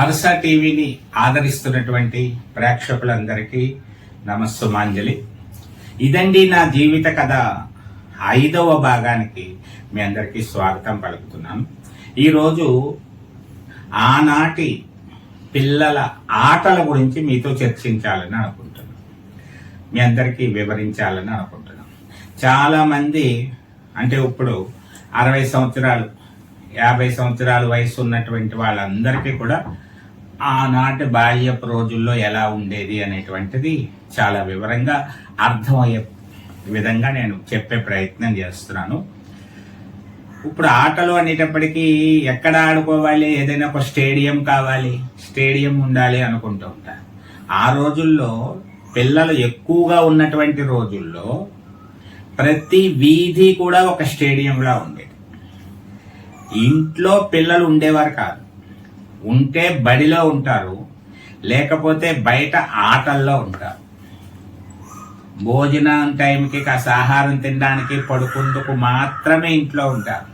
పరస టీవీని ఆదరిస్తున్నటువంటి ప్రేక్షకులందరికీ నమస్సుమాంజలి. ఇదండి నా జీవిత కథ ఐదవ భాగానికి మీ అందరికీ స్వాగతం పలుకుతున్నాను. ఈరోజు ఆనాటి పిల్లల ఆటల గురించి మీతో చర్చించాలని అనుకుంటున్నాను. మీ అందరికీ వివరించాలని అనుకుంటున్నాను. చాలామంది అంటే ఇప్పుడు అరవై సంవత్సరాలు యాభై సంవత్సరాల వయసు ఉన్నటువంటి వాళ్ళందరికీ కూడా ఆనాటి బాల్యపు రోజుల్లో ఎలా ఉండేది అనేటువంటిది చాలా వివరంగా అర్థమయ్యే విధంగా నేను చెప్పే ప్రయత్నం చేస్తున్నాను. ఇప్పుడు ఆటలు అనేటప్పటికీ ఎక్కడ ఆడుకోవాలి? ఏదైనా ఒక స్టేడియం కావాలి. స్టేడియం ఉండాలి అనుకుంటూ ఉంటారు ఆ రోజుల్లో పిల్లలు ఎక్కువగా ఉన్నటువంటి రోజుల్లో ప్రతి వీధి కూడా ఒక స్టేడియంలా ఉండేది. ఇంట్లో పిల్లలు ఉండేవారు కాదు. ఉంటే బడిలో ఉంటారు లేకపోతే బయట ఆటల్లో ఉంటారు. భోజనం టైంకి కాస్త ఆహారం తినడానికి పడుకుందుకు మాత్రమే ఇంట్లో ఉంటారు.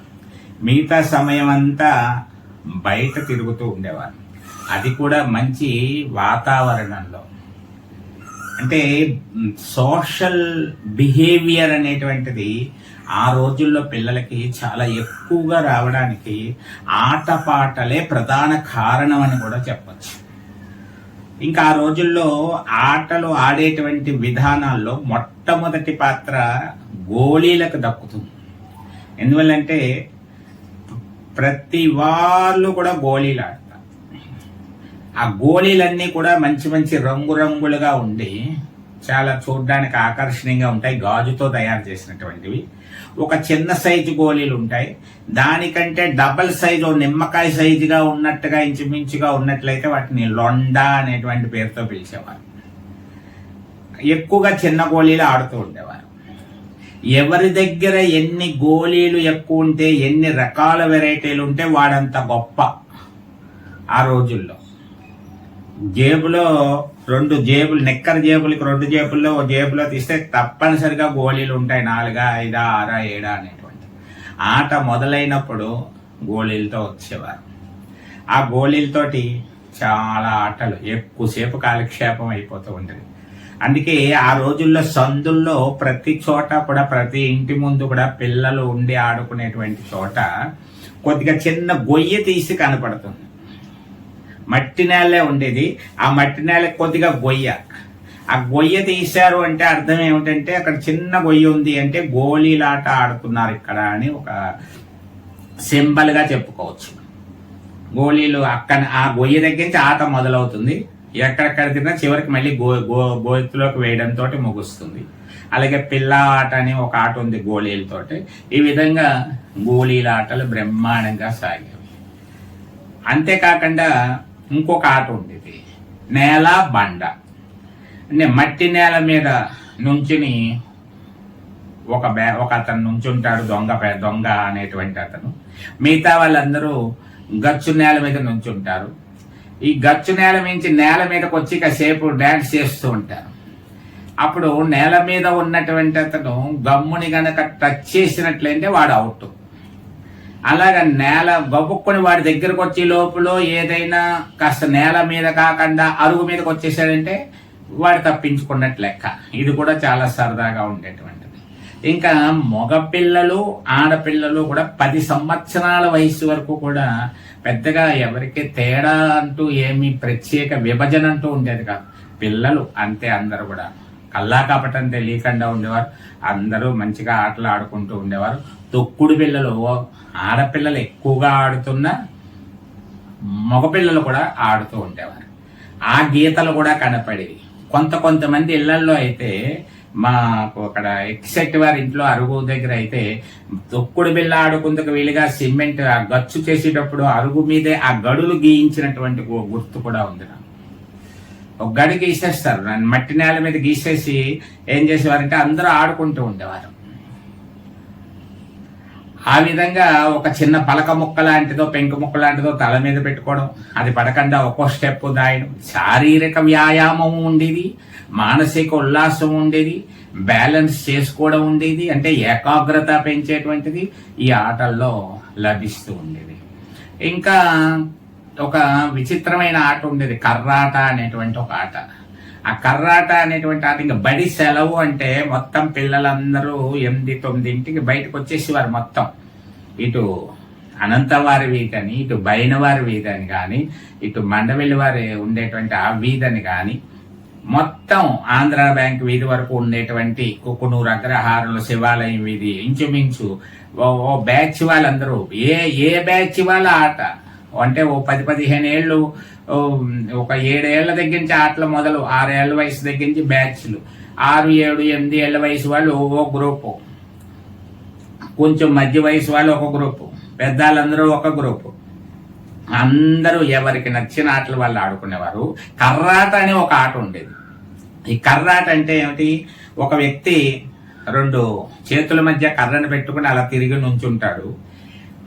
మిగతా సమయం అంతా బయట తిరుగుతూ ఉండేవారు. అది కూడా మంచి వాతావరణంలో. అంటే సోషల్ బిహేవియర్ అనేటువంటిది ఆ రోజుల్లో పిల్లలకి చాలా ఎక్కువగా రావడానికి ఆటపాటలే ప్రధాన కారణం అని కూడా చెప్పచ్చు. ఇంకా ఆ రోజుల్లో ఆటలు ఆడేటువంటి విధానాల్లో మొట్టమొదటి పాత్ర గోళీలకు దక్కుతుంది. ఎందువల్లంటే ప్రతి వాళ్ళు కూడా గోళీలు ఆడతారు. ఆ గోళీలన్నీ కూడా మంచి మంచి రంగురంగులుగా ఉండి చాలా చూడడానికి ఆకర్షణీయంగా ఉంటాయి. గాజుతో తయారు చేసినటువంటివి. ఒక చిన్న సైజు గోళీలు ఉంటాయి. దానికంటే డబల్ సైజు నిమ్మకాయ సైజుగా ఉన్నట్టుగా ఇంచుమించుగా ఉన్నట్లయితే వాటిని లొండా అనేటువంటి పేరుతో పిలిచేవారు. ఎక్కువగా చిన్న గోళీలు ఆడుతూ ఉండేవారు. ఎవరి దగ్గర ఎన్ని గోళీలు ఎక్కువ ఉంటే ఎన్ని రకాల వెరైటీలు ఉంటే వాడంత గొప్ప ఆ రోజుల్లో. జేబులో రెండు జేబులు నిక్కర జేబులకి రెండు జేబుల్లో జేబులో తీస్తే తప్పనిసరిగా గోళీలు ఉంటాయి నాలుగా ఐదా ఆరా ఏడా అనేటువంటి ఆట మొదలైనప్పుడు గోళీలతో వచ్చేవారు. ఆ గోళీలతోటి చాలా ఆటలు ఎక్కువసేపు కాలక్షేపం అయిపోతూ ఉంటుంది అందుకే ఆ రోజుల్లో సందుల్లో ప్రతి చోట కూడా ప్రతి ఇంటి ముందు కూడా పిల్లలు ఉండి ఆడుకునేటువంటి చోట కొద్దిగా చిన్న గొయ్య తీసి కనపడుతుంది. మట్టి నేలే ఉండేది. ఆ మట్టి నేల కొద్దిగా గొయ్య. ఆ గొయ్య తీశారు అంటే అర్థం ఏమిటంటే అక్కడ చిన్న గొయ్య ఉంది అంటే గోళీలాట ఆడుతున్నారు ఇక్కడ అని ఒక సింబల్గా చెప్పుకోవచ్చు. గోళీలు అక్కడ ఆ గొయ్య దగ్గర నుంచి ఆట మొదలవుతుంది. ఎక్కడెక్కడ తిన్నా చివరికి మళ్ళీ గో గో గోతిలోకి వేయడంతో ముగుస్తుంది. అలాగే పిల్ల ఆట అని ఒక ఆట ఉంది గోళీలతోటి ఈ విధంగా గోళీల ఆటలు బ్రహ్మాండంగా సాగాయి. అంతేకాకుండా ఇంకొక ఆట ఉండేది. నేల బండ. అంటే మట్టి నేల మీద నుంచుని ఒక బ్యా ఒక అతను నుంచుంటాడు దొంగ పే- దొంగ అనేటువంటి అతను. మిగతా వాళ్ళందరూ గచ్చు నేల మీద నుంచుంటారు. ఈ గచ్చు నేల మించి నేల మీదకి వచ్చి కాసేపు డ్యాన్స్ చేస్తూ ఉంటారు. అప్పుడు నేల మీద ఉన్నటువంటి అతను గమ్ముని గనక టచ్ చేసినట్లయితే వాడు అవుట్ అలాగ నేల గబుక్కుని వాడి దగ్గరకు వచ్చే లోపల ఏదైనా కాస్త నేల మీద కాకుండా అరుగు మీదకి వచ్చేసాడంటే వాడు తప్పించుకున్నట్టు లెక్క. ఇది కూడా చాలా సరదాగా ఉండేటువంటిది. ఇంకా మగపిల్లలు ఆడపిల్లలు కూడా పది సంవత్సరాల వయసు వరకు కూడా పెద్దగా ఎవరికి తేడా అంటూ ఏమీ ప్రత్యేక విభజన అంటూ ఉండేది కాదు. పిల్లలు అంతే అందరు కూడా. కల్లా కపటం తెలియకుండా ఉండేవారు. అందరూ మంచిగా ఆటలు ఆడుకుంటూ ఉండేవారు. తొక్కుడు పిల్లలు ఆడపిల్లలు ఎక్కువగా ఆడుతున్న మగపిల్లలు కూడా ఆడుతూ ఉండేవారు. ఆ గీతలు కూడా కనపడేవి. కొంత కొంతమంది ఇళ్ళల్లో అయితే మాకు అక్కడ ఎక్సెట్ వారి ఇంట్లో అరుగు దగ్గర అయితే తొక్కుడు బిల్ల ఆడుకుందుకు వీలుగా సిమెంట్ ఆ గచ్చు చేసేటప్పుడు అరుగు మీదే ఆ గడులు గీయించినటువంటి గుర్తు కూడా ఉంది నాకు. ఒక గడి గీసేస్తారు. నన్ను మట్టి నేల మీద గీసేసి ఏం చేసేవారంటే అందరూ ఆడుకుంటూ ఉండేవారు. ఆ విధంగా ఒక చిన్న పలక ముక్క లాంటిదో పెంకు ముక్క లాంటిదో తల మీద పెట్టుకోవడం అది పడకుండా ఒక్కో స్టెప్ దాయడం. శారీరక వ్యాయామం ఉండేది మానసిక ఉల్లాసం ఉండేది బ్యాలెన్స్ చేసుకోవడం ఉండేది అంటే ఏకాగ్రత పెంచేటువంటిది ఈ ఆటల్లో లభిస్తూ ఉండేది. ఇంకా ఒక విచిత్రమైన ఆట ఉండేది. కర్రాట అనేటువంటి ఒక ఆట. ఆ కర్రాట అనేటువంటి ఆట ఇంకా బడి సెలవు అంటే మొత్తం పిల్లలందరూ ఎనిమిది తొమ్మిదింటికి బయటకు వచ్చేసేవారు మొత్తం. ఇటు అనంతవారి వీధి అని ఇటు బైనవారి వీధి అని కానీ ఇటు మండవెల్లి వారి ఉండేటువంటి ఆ వీధని కానీ మొత్తం ఆంధ్ర బ్యాంక్ వీధి వరకు ఉండేటువంటి కుక్కునూరు అగ్రహారులు శివాలయం వీధి ఇంచుమించు ఓ బ్యాచ్ వాళ్ళందరూ. ఏ ఏ బ్యాచ్ వాళ్ళ ఆట? అంటే ఓ పది పదిహేను ఏళ్ళు ఒక ఏడేళ్ళ దగ్గర నుంచి ఆటలు మొదలు ఆరేళ్ళ వయసు దగ్గర నుంచి బ్యాచ్లు. ఆరు ఏడు ఎనిమిది ఏళ్ళ వయసు వాళ్ళు ఓ గ్రూపు. కొంచెం మధ్య వయసు వాళ్ళు ఒక గ్రూపు. పెద్దవాళ్ళందరూ ఒక గ్రూపు. అందరూ ఎవరికి నచ్చిన ఆటలు వాళ్ళు ఆడుకునేవారు. కర్రాట అనే ఒక ఆట ఉండేది. ఈ కర్రాట అంటే ఏమిటి? ఒక వ్యక్తి రెండు చేతుల మధ్య కర్రను పెట్టుకుని అలా తిరిగి నుంచుంటాడు.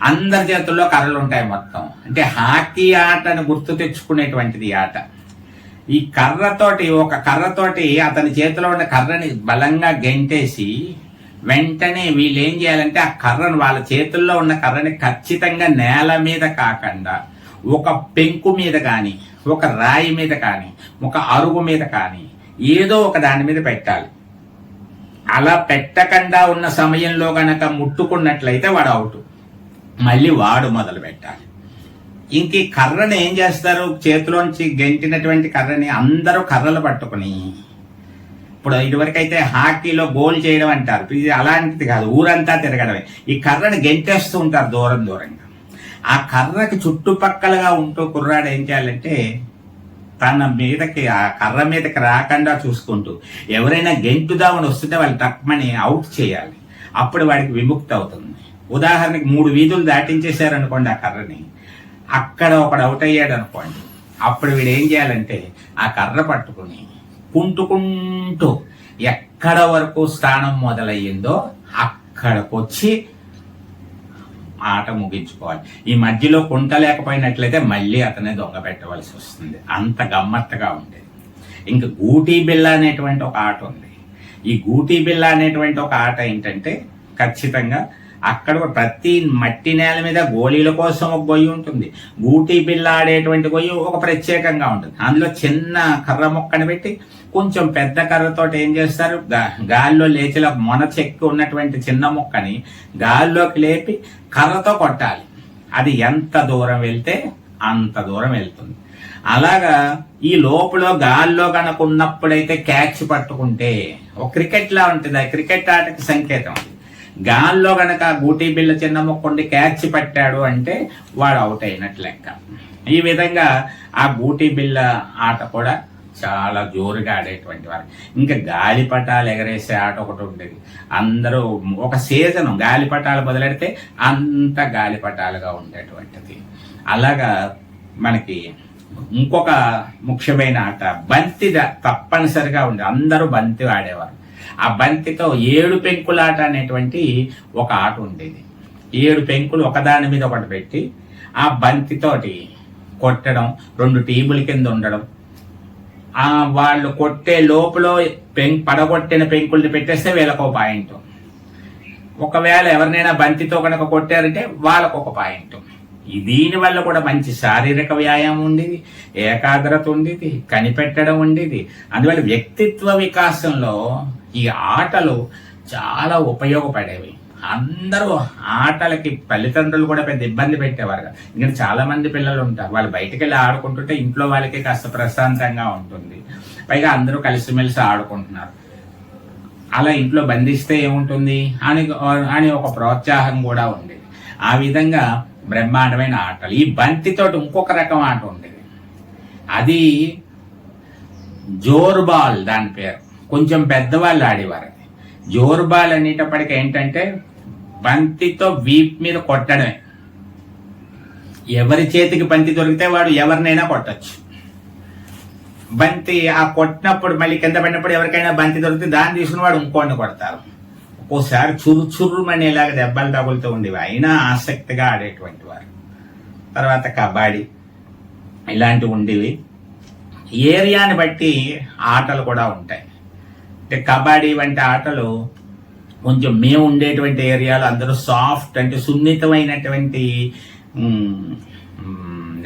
అందరి చేతుల్లో కర్రలు ఉంటాయి మొత్తం. అంటే హాకీ ఆటను గుర్తు తెచ్చుకునేటువంటిది ఆట. ఈ కర్రతోటి ఒక కర్రతోటి అతని చేతిలో ఉన్న కర్రని బలంగా గెంటేసి వెంటనే వీళ్ళు ఏం చేయాలంటే ఆ కర్రను వాళ్ళ చేతుల్లో ఉన్న కర్రని ఖచ్చితంగా నేల మీద కాకుండా ఒక పెంకు మీద కానీ ఒక రాయి మీద కానీ ఒక అరుగు మీద కానీ ఏదో ఒక దాని మీద పెట్టాలి. అలా పెట్టకుండా ఉన్న సమయంలో గనక ముట్టుకున్నట్లయితే వాడు అవుట్. మళ్ళీ వాడు మొదలు పెట్టాలి. ఇంక ఈ కర్రని ఏం చేస్తారు? చేతిలోంచి గెంటినటువంటి కర్రని అందరూ కర్రలు పట్టుకుని ఇప్పుడు ఇదివరకైతే హాకీలో గోల్ చేయడం అంటారు. ఇది అలాంటిది కాదు ఊరంతా తిరగడమే. ఈ కర్రని గెంటేస్తూ ఉంటారు దూరం దూరంగా. ఆ కర్రకి చుట్టుపక్కలగా ఉంటూ కుర్రాడు ఏం చేయాలంటే తన మీదకి ఆ కర్ర మీదకి రాకుండా చూసుకుంటూ ఎవరైనా గెంటుదామని వస్తుంటే వాళ్ళు తప్పమని అవుట్ చేయాలి. అప్పుడు వాడికి విముక్తి అవుతుంది. ఉదాహరణకి మూడు వీధులు దాటించేశారు అనుకోండి ఆ కర్రని. అక్కడ ఒకడు అవుట్ అయ్యాడు అనుకోండి అప్పుడు వీడు ఏం చేయాలంటే ఆ కర్ర పట్టుకుని కుంటుకుంటూ ఎక్కడ వరకు స్థానం మొదలయ్యిందో అక్కడికొచ్చి ఆట ముగించుకోవాలి. ఈ మధ్యలో కుంట లేకపోయినట్లయితే మళ్ళీ అతనే దొంగ పెట్టవలసి వస్తుంది. అంత గమ్మత్తగా ఉండేది. ఇంకా గూటీ బిల్ల అనేటువంటి ఒక ఆట ఉంది. ఈ గూటీ బిల్ల అనేటువంటి ఒక ఆట ఏంటంటే ఖచ్చితంగా అక్కడ ప్రతి మట్టి నేల మీద గోళీల కోసం ఒక గొయ్యి ఉంటుంది. గూటీ బిల్ల ఆడేటువంటి గొయ్యి ఒక ప్రత్యేకంగా ఉంటుంది. అందులో చిన్న కర్ర మొక్కను పెట్టి కొంచెం పెద్ద కర్రతోటి ఏం చేస్తారు? గాల్లో లేచిలా మొన చెక్కి ఉన్నటువంటి చిన్న మొక్కని గాల్లోకి లేపి కర్రతో కొట్టాలి. అది ఎంత దూరం వెళ్తే అంత దూరం వెళ్తుంది. అలాగా ఈ లోపల గాల్లో కనుక ఉన్నప్పుడైతే క్యాచ్ పట్టుకుంటే ఒక క్రికెట్ లా ఉంటుంది. ఆ క్రికెట్ ఆటకి సంకేతం గాల్లో గనక గూటీ బిల్ల చిన్న ముక్కుండి క్యాచ్ పట్టాడు అంటే వాడు అవుట్ అయినట్లు లెక్క. ఈ విధంగా ఆ గూటీ బిల్ల ఆట కూడా చాలా జోరుగా ఆడేటువంటి వారు. ఇంకా గాలిపటాలు ఎగరేసే ఆట ఒకటి ఉండేది. అందరూ ఒక సీజన్ గాలిపటాలు మొదలెడితే అంత గాలిపటాలుగా ఉండేటువంటిది. అలాగా మనకి ఇంకొక ముఖ్యమైన ఆట బంతి తప్పనిసరిగా ఉండే అందరూ బంతి ఆడేవారు. ఆ బంతితో ఏడు పెంకులాట అనేటువంటి ఒక ఆట ఉండేది. ఏడు పెంకులు ఒకదాని మీద ఒకటి పెట్టి ఆ బంతితోటి కొట్టడం రెండు టీముల కింద ఉండడం. ఆ వాళ్ళు కొట్టే లోపల పెం పడగొట్టిన పెంకుల్ని పెట్టేస్తే వీళ్ళకు ఒక పాయింట్. ఒకవేళ ఎవరినైనా బంతితో కనుక కొట్టారంటే వాళ్ళకు ఒక పాయింట్. దీనివల్ల దీని వల్ల కూడా మంచి శారీరక వ్యాయామం ఉండేది ఏకాగ్రత ఉండేది కనిపెట్టడం ఉండేది. అందువల్ల వ్యక్తిత్వ వికాసంలో ఈ ఆటలు చాలా ఉపయోగపడేవి. అందరూ ఆటలకి తల్లిదండ్రులు కూడా పెద్ద ఇబ్బంది పెట్టేవారు కదా. ఇంకా చాలా మంది పిల్లలు ఉంటారు. వాళ్ళు బయటకు వెళ్ళి ఆడుకుంటుంటే ఇంట్లో వాళ్ళకి కాస్త ప్రశాంతంగా ఉంటుంది. పైగా అందరూ కలిసిమెలిసి ఆడుకుంటున్నారు. అలా ఇంట్లో బంధిస్తే ఏముంటుంది? అని అని ఒక ప్రోత్సాహం కూడా ఉండేది. ఆ విధంగా బ్రహ్మాండమైన ఆటలు. ఈ బంతితోటి ఇంకొక రకం ఆట ఉండేది అది జోర్ బాల్ దాని పేరు. కొంచెం పెద్దవాళ్ళు ఆడేవారు అది. జోర్ బాల్ అనేటప్పటికి ఏంటంటే బంతితో వీప్ మీద కొట్టడమే. ఎవరి చేతికి బంతి దొరికితే వాడు ఎవరినైనా కొట్టచ్చు. బంతి ఆ కొట్టినప్పుడు మళ్ళీ కింద పడినప్పుడు ఎవరికైనా బంతి దొరికితే దాన్ని తీసుకుని వాడు ఇంకోటిని కొడతారు. ఒక్కోసారి చురుచుర్రుమనేలాగా దెబ్బలు తగులుతూ ఉండేవి. అయినా ఆసక్తిగా ఆడేటువంటి వారు. తర్వాత కబడ్డీ ఇలాంటివి ఉండేవి. ఏరియాని బట్టి ఆటలు కూడా ఉంటాయి. అంటే కబడ్డీ వంటి ఆటలు కొంచెం మేము ఉండేటువంటి ఏరియాలో అందరూ సాఫ్ట్ అంటే సున్నితమైనటువంటి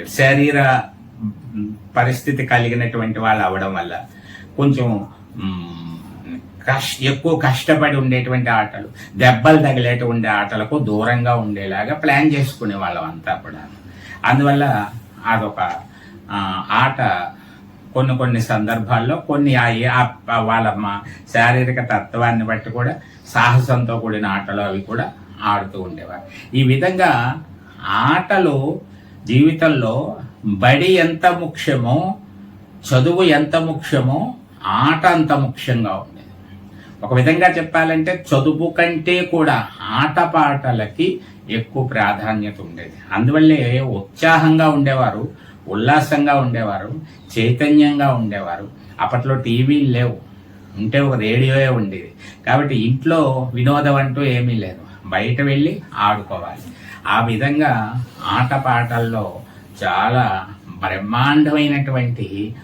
శరీర పరిస్థితి కలిగినటువంటి వాళ్ళు అవడం వల్ల కొంచెం కష్ ఎక్కువ కష్టపడి ఉండేటువంటి ఆటలు దెబ్బలు తగిలేటువంటి ఆటలకు దూరంగా ఉండేలాగా ప్లాన్ చేసుకునే వాళ్ళం అంతా కూడా అందువల్ల అదొక ఆట కొన్ని కొన్ని సందర్భాల్లో కొన్ని ఆ వాళ్ళ మా శారీరక తత్వాన్ని బట్టి కూడా సాహసంతో కూడిన ఆటలు అవి కూడా ఆడుతూ ఉండేవారు. ఈ విధంగా ఆటలు జీవితంలో బడి ఎంత ముఖ్యమో చదువు ఎంత ముఖ్యమో ఆట అంత ముఖ్యంగా ఉంది ఒక విధంగా చెప్పాలంటే చదువు కంటే కూడా ఆటపాటలకి ఎక్కువ ప్రాధాన్యత ఉండేది. అందువల్లే ఉత్సాహంగా ఉండేవారు ఉల్లాసంగా ఉండేవారు చైతన్యంగా ఉండేవారు. అప్పట్లో టీవీలు లేవు. ఉంటే ఒక రేడియోయే ఉండేది. కాబట్టి ఇంట్లో వినోదం అంటూ ఏమీ లేదు. బయట వెళ్ళి ఆడుకోవాలి. ఆ విధంగా ఆటపాటల్లో చాలా బ్రహ్మాండమైనటువంటి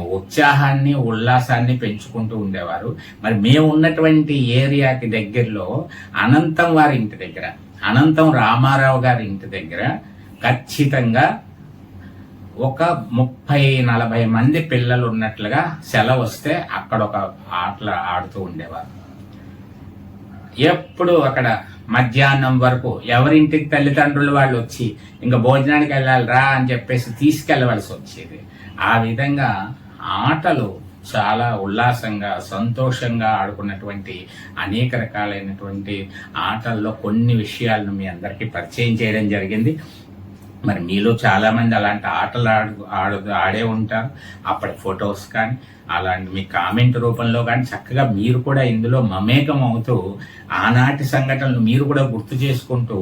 ఉత్సాహాన్ని ఉల్లాసాన్ని పెంచుకుంటూ ఉండేవారు. మరి మేము ఉన్నటువంటి ఏరియాకి దగ్గరలో అనంతం వారి ఇంటి దగ్గర అనంతం రామారావు గారి ఇంటి దగ్గర ఖచ్చితంగా ఒక ముప్పై నలభై మంది పిల్లలు ఉన్నట్లుగా సెలవు వస్తే అక్కడ ఒక ఆటలు ఆడుతూ ఉండేవారు. ఎప్పుడు అక్కడ మధ్యాహ్నం వరకు ఎవరింటికి తల్లిదండ్రులు వాళ్ళు వచ్చి ఇంకా భోజనానికి వెళ్ళాలి రా అని చెప్పేసి తీసుకెళ్ళవలసి వచ్చేది. ఆ విధంగా ఆటలు చాలా ఉల్లాసంగా సంతోషంగా ఆడుకున్నటువంటి అనేక రకాలైనటువంటి ఆటల్లో కొన్ని విషయాలను మీ అందరికీ పరిచయం చేయడం జరిగింది. మరి మీలో చాలామంది అలాంటి ఆటలు ఆడు ఆడు ఆడే ఉంటారు. అప్పటి ఫొటోస్ కానీ అలాంటి మీ కామెంట్ రూపంలో కానీ చక్కగా మీరు కూడా ఇందులో మమేకం అవుతూ ఆనాటి సంఘటనలు మీరు కూడా గుర్తు చేసుకుంటూ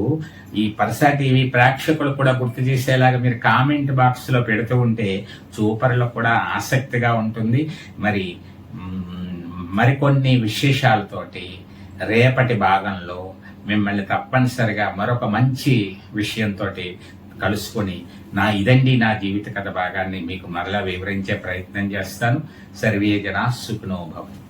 ఈ పరసా టీవీ ప్రేక్షకులు కూడా గుర్తు చేసేలాగా మీరు కామెంట్ బాక్స్లో పెడుతూ ఉంటే చూపర్లకు కూడా ఆసక్తిగా ఉంటుంది. మరి మరికొన్ని విశేషాలతోటి రేపటి భాగంలో మిమ్మల్ని తప్పనిసరిగా మరొక మంచి విషయంతో కలుసుకొని నా ఇదండి నా జీవిత కథ భాగాన్ని మీకు మరలా వివరించే ప్రయత్నం చేస్తాను. సర్వే జనా సుఖనో భవంతు.